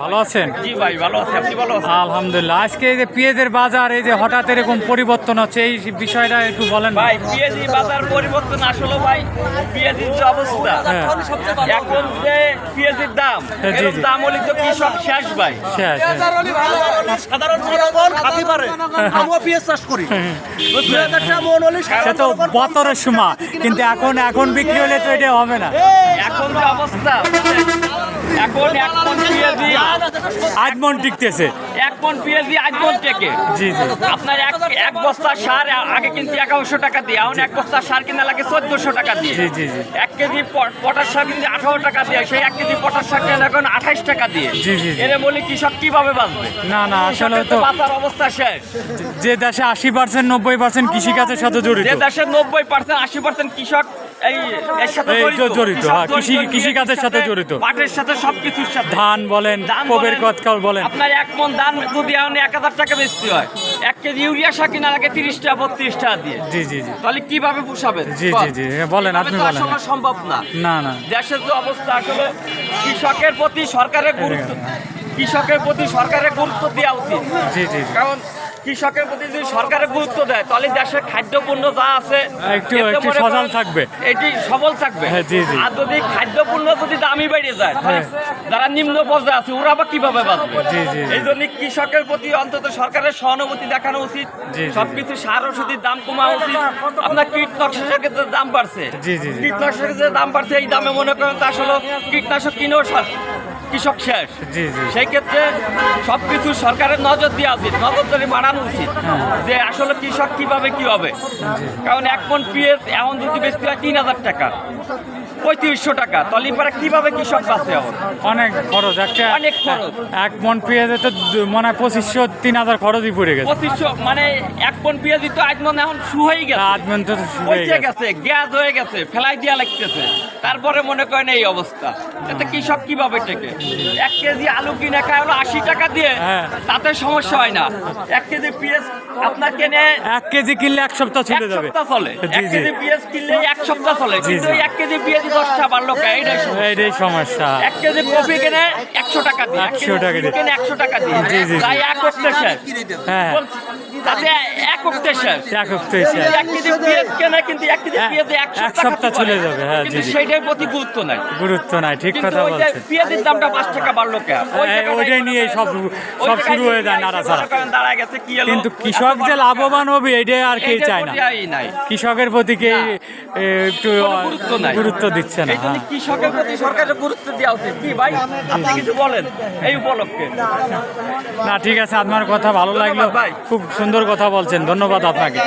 ভালো আছেন? জি ভাই ভালো আছি। আপনি ভালো আছেন? আলহামদুলিল্লাহ। আজকে এই যে পেঁয়াজের বাজার এই যে হঠাৎ এরকম পরিবর্তন হচ্ছে এই বিষয়টা একটু বলেন। ভাই পিএজি বাজার পরিবর্তন আসলে ভাই পিএজির যে অবস্থা। হ্যাঁ। এখন যে পিএজির দাম হ্যাঁ, এরকম দাম হলে তো কৃষক শেষ ভাই? শেষ সাধারণ জনগণ খাতে পারে। আমিও পেঁয়াজ চাষ করি। মন সে তো বতরের সময় কিন্তু এখন এখন বিক্রি হলে তো এটা হবে না। এখন যে অবস্থা এখন এক মন পিএজি আজ মন টিকতেছে। এক মন পিএজি আজ মন জি জি। আপনার এক এক বস্তা সার আগে কিন্তু একাশশো টাকা দিয়ে এখন এক বস্তা সার কিনা লাগে চোদ্দশো টাকা দিয়ে। জি, জি, জি। এক কেজি পটাশ সার কিন্তু আঠারো টাকা দিয়ে সেই এক কেজি পটাশ সার কিনা এখন আঠাইশ টাকা দিয়ে। জি, জি। এর বলি কৃষক কীভাবে বাঁচবে? না না আসলে তো বাঁচার অবস্থা শেষ। যে দেশে আশি পার্সেন্ট নব্বই পার্সেন্ট কৃষিকাজের সাথে জড়িত। যে দেশের নব্বই পার্সেন্ট আশি পার্সেন্ট কৃষক জড়িত হ্যাঁ, কৃষি- কৃষিকাজের সাথে জড়িত। পাটের সাথে সবকিছুর সাথে। ধান বলেন কবের বলেন, বলেন। আপনার এক মন ধান যদি এখন এক হাজার টাকা বেচতে হয় এক কেজি ইউরিয়া সার কিনা লাগে তিরিশ টাকা বত্রিশ টাকা দিয়ে। জি জি জি। তাহলে কীভাবে পোষাবেন? জি জি জি হ্যাঁ, বলেন আপনি বলেন। সম্ভব না। না না। দেশের যে অবস্থা আসলে কৃষকের প্রতি সরকারের গুরুত্ব। কৃষকের প্রতি সরকারের গুরুত্ব দেওয়া উচিত। জি জি। কারণ কৃষকের প্রতি যদি সরকারের গুরুত্ব দেয় তাহলে দেশের খাদ্যপণ্য যা আছে একটু- একটু মনে সচল থাকবে। এটি সবল থাকবে হ্যাঁ। আর যদি খাদ্যপণ্য যদি দামি বেড়ে যায় হ্যাঁ। যারা নিম্ন পর্যায়ে আছে ওরা বা কীভাবে বাঁচবে। এই জন্য কৃষকের প্রতি অন্তত সরকারের সহানুভূতি দেখানো উচিত। সবকিছু সার ওষুধের দাম কমা উচিত আপনার কীটনাশকের যে দাম বাড়ছে। কীটনাশকের যে দাম বাড়ছে এই দামে মনে করেন তা আসলে কীটনাশক কিনেও কৃষক শেষ। সেই ক্ষেত্রে সবকিছু সরকারের নজর দেওয়া উচিত নজরদারি বাড়ানো উচিত যে আসলে কৃষক কীভাবে কি হবে। কারণ এক মন পিএস এমন যদি বেশি হয় তিন হাজার টাকা। পঁয়ত্রিশশো টাকা। এবারে কীভাবে কৃষক বাঁচে এখন অনেক খরচ। একটা অনেক খরচ। এক মন পেঁয়াজে তো মনে হয় পঁচিশশো তিন হাজার খরচই পড়ে গেছে। পঁচিশশো মানে এক মন পেঁয়াজ তো আজ মনে এখন শু হয়ে গেছে। আজ মন তো গেছে। গ্যাস হয়ে গেছে ফেলাই দিয়া লাগতেছে। তারপরে মনে করেন এই অবস্থা। এতে কৃষক কীভাবে টেকে? এক কেজি আলু কিনে খায় হলো আশি টাকা দিয়ে হ্যাঁ। তাতে সমস্যা হয় না। এক কেজি পেঁয়াজ আপনার কেনে এক কেজি কিনলে এক সপ্তাহ এক চলে যাবে। সপ্তাহ চলে। এক কেজি পেঁয়াজ কিনলে এক সপ্তাহ চলে। কিন্তু এক কেজি পেঁয়াজ দশটা বাড়লো এইটাই সমস্যা। এইটাই সমস্যা। এক কেজি কপি কিনে একশো টাকা দিয়ে। একশো টাকা দিয়ে। একশো টাকা দিয়ে। এক করতে হ্যাঁ বলছি, তাতে এক করতে শেষ। এক সপ্তাহ শেষ। এক কেজি পেঁয়াজ কেনা কিন্তু এক কেজি এক- এক এক সপ্তাহ সপ্তাহ চলে যাবে, হ্যাঁ, জি, কিন্তু প্রতি গুরুত্ব নাই। গুরুত্ব নাই ঠিক কথা বলছেন। পেঁয়াজের দামটা পাঁচ টাকা বাড়লো কে ওই জায়গাটাই ওইটাই সব সব শুরু হয়ে যায় নাড়াচাড়া। করেন দাঁড়ায় গেছে কি হলো? কিন্তু কৃষক যে লাভবান হবে এটাই আর কেউ চায় না। কৃষকের প্রতি কেউ। এ, একটু গুরুত্ব দিচ্ছে না হ্যাঁ। কৃষকের প্রতি সরকারের গুরুত্ব দেওয়া উচিত। কি ভাই? আপনি কিছু বলেন এই উপলক্ষে। না ঠিক আছে আপনার কথা ভালো লাগল। ধন্যবাদ ভাই। সুন্দর কথা বলছেন ধন্যবাদ আপনাকে।